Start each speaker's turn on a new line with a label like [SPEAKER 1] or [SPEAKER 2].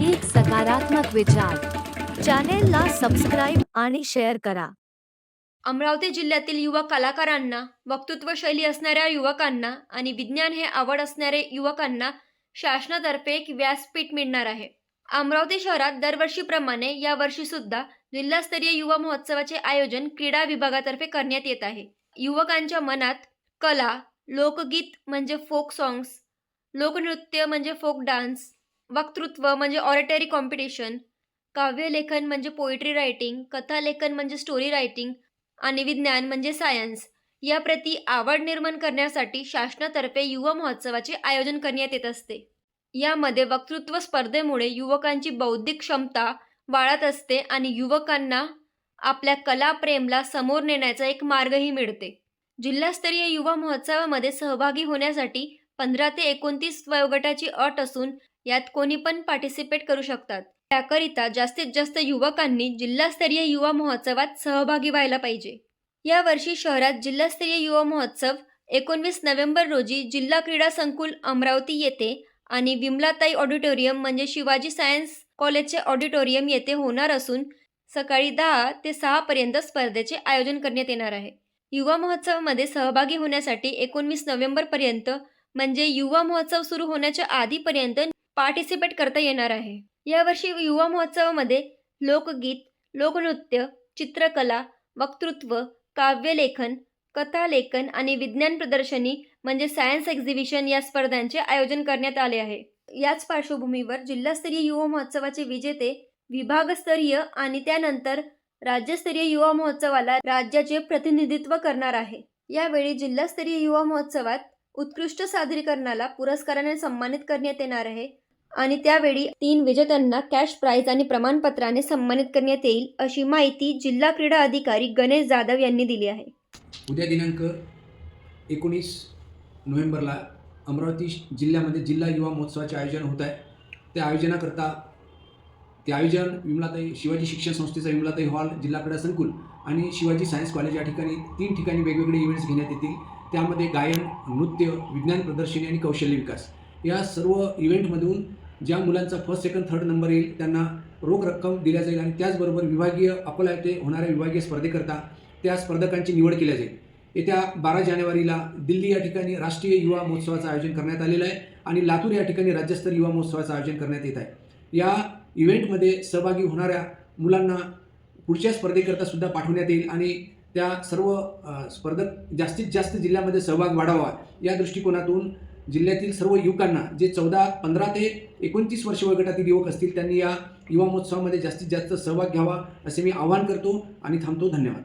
[SPEAKER 1] एक सकारात्मक विचार. चॅनेलला सबस्क्राईब आणि शेअर करा.
[SPEAKER 2] अमरावती जिल्ह्यातील युवा कलाकारांना वक्तृत्व शैली असणाऱ्या युवकांना आणि विज्ञान हे आवड असणारे युवकांना शासनातर्फे एक व्यासपीठ मिळणार आहे. अमरावती शहरात दरवर्षीप्रमाणे यावर्षी सुद्धा जिल्हास्तरीय युवा महोत्सवाचे आयोजन क्रीडा विभागातर्फे करण्यात येत आहे. युवकांच्या मनात कला लोकगीत म्हणजे फोक सॉंग्स लोकनृत्य म्हणजे फोक डान्स वक्तृत्व म्हणजे ऑरेटरी कॉम्पिटिशन काव्यलेखन म्हणजे पोएट्री रायटिंग कथालेखन म्हणजे स्टोरी रायटिंग आणि विज्ञान म्हणजे सायन्स याप्रती आवड निर्माण करण्यासाठी शासनातर्फे युवा महोत्सवाचे आयोजन करण्यात येत असते. यामध्ये वक्तृत्व स्पर्धेमुळे युवकांची बौद्धिक क्षमता वाढत असते आणि युवकांना आपल्या कलाप्रेमला समोर नेण्याचा एक मार्गही मिळते. जिल्हास्तरीय युवा महोत्सवामध्ये सहभागी होण्यासाठी पंधरा ते एकोणतीस वयोगटाची अट असून यात कोणी पण पार्टिसिपेट करू शकतात. त्याकरिता जास्तीत जास्त युवकांनी जिल्हास्तरीय युवा महोत्सवात सहभागी व्हायला पाहिजे. यावर्षी शहरात जिल्हास्तरीय युवा महोत्सव एकोणवीस नोव्हेंबर रोजी जिल्हा क्रीडा संकुल अमरावती येथे आणि विमलाताई ऑडिटोरियम म्हणजे शिवाजी सायन्स कॉलेजचे ऑडिटोरियम येथे होणार असून सकाळी दहा ते सहा पर्यंत स्पर्धेचे आयोजन करण्यात येणार आहे. युवा महोत्सवामध्ये सहभागी होण्यासाठी एकोणवीस नोव्हेंबरपर्यंत म्हणजे युवा महोत्सव सुरू होण्याच्या आधीपर्यंत पार्टिसिपेट करता येणार आहे. यावर्षी युवा महोत्सवामध्ये लोकगीत लोकनृत्य चित्रकला वक्तृत्व काव्यलेखन कथालेखन आणि विज्ञान प्रदर्शनी म्हणजे सायन्स एक्झिबिशन या स्पर्धांचे आयोजन करण्यात आले आहे. याच पार्श्वभूमीवर जिल्हास्तरीय युवा महोत्सवाचे विजेते विभागस्तरीय आणि त्यानंतर राज्यस्तरीय युवा महोत्सवाला राज्याचे प्रतिनिधित्व करणार आहे. यावेळी जिल्हास्तरीय युवा महोत्सवात उत्कृष्ट सादरीकरणाला पुरस्काराने सन्मानित करण्यात येणार आहे. आणि त्यावेळी तीन विजेत्यांना कॅश प्राईज आणि प्रमाणपत्राने सन्मानित करण्यात येईल अशी माहिती जिल्हा क्रीडा अधिकारी गणेश जाधव यांनी दिली आहे.
[SPEAKER 3] उद्या दिनांक एकोणीस नोव्हेंबरला अमरावती जिल्ह्यामध्ये जिल्हा युवा महोत्सवाचे आयोजन होत आहे. त्या आयोजनाकरता ते आयोजन विमलाताई शिवाजी शिक्षण संस्थेचा विमलाताई हॉल जिल्हा क्रीडा संकुल आणि शिवाजी सायन्स कॉलेज या ठिकाणी तीन ठिकाणी वेगवेगळे इव्हेंट्स घेण्यात येतील. त्यामध्ये गायन नृत्य विज्ञान प्रदर्शनी आणि कौशल्य विकास. या सर्व इव्हेंटमधून ज्या मुलांचा फर्स्ट सेकंड थर्ड नंबर येईल त्यांना रोख रक्कम दिल्या जाईल आणि त्याचबरोबर विभागीय अकोला येथे होणाऱ्या विभागीय स्पर्धेकरता त्या स्पर्धकांची निवड केल्या जाईल. येत्या बारा जानेवारीला दिल्ली या ठिकाणी राष्ट्रीय युवा महोत्सवाचं आयोजन करण्यात आलेलं आहे आणि लातूर या ठिकाणी राज्यस्तरीय युवा महोत्सवाचं आयोजन करण्यात येत आहे. या इव्हेंटमध्ये सहभागी होणाऱ्या मुलांना पुढच्या स्पर्धेकरता सुद्धा पाठवण्यात येईल आणि त्या सर्व स्पर्धक जास्तीत जास्त जिल्ह्यामध्ये सहभाग वाढावा या दृष्टिकोनातून जिल्ह्यातील सर्व युवकांना जे चौदा पंधरा ते एकोणतीस वर्ष वयोगटातील युवक असतील त्यांनी या युवा महोत्सवामध्ये जास्तीत जास्त सहभाग घ्यावा असे मी आवाहन करतो आणि थांबतो. धन्यवाद.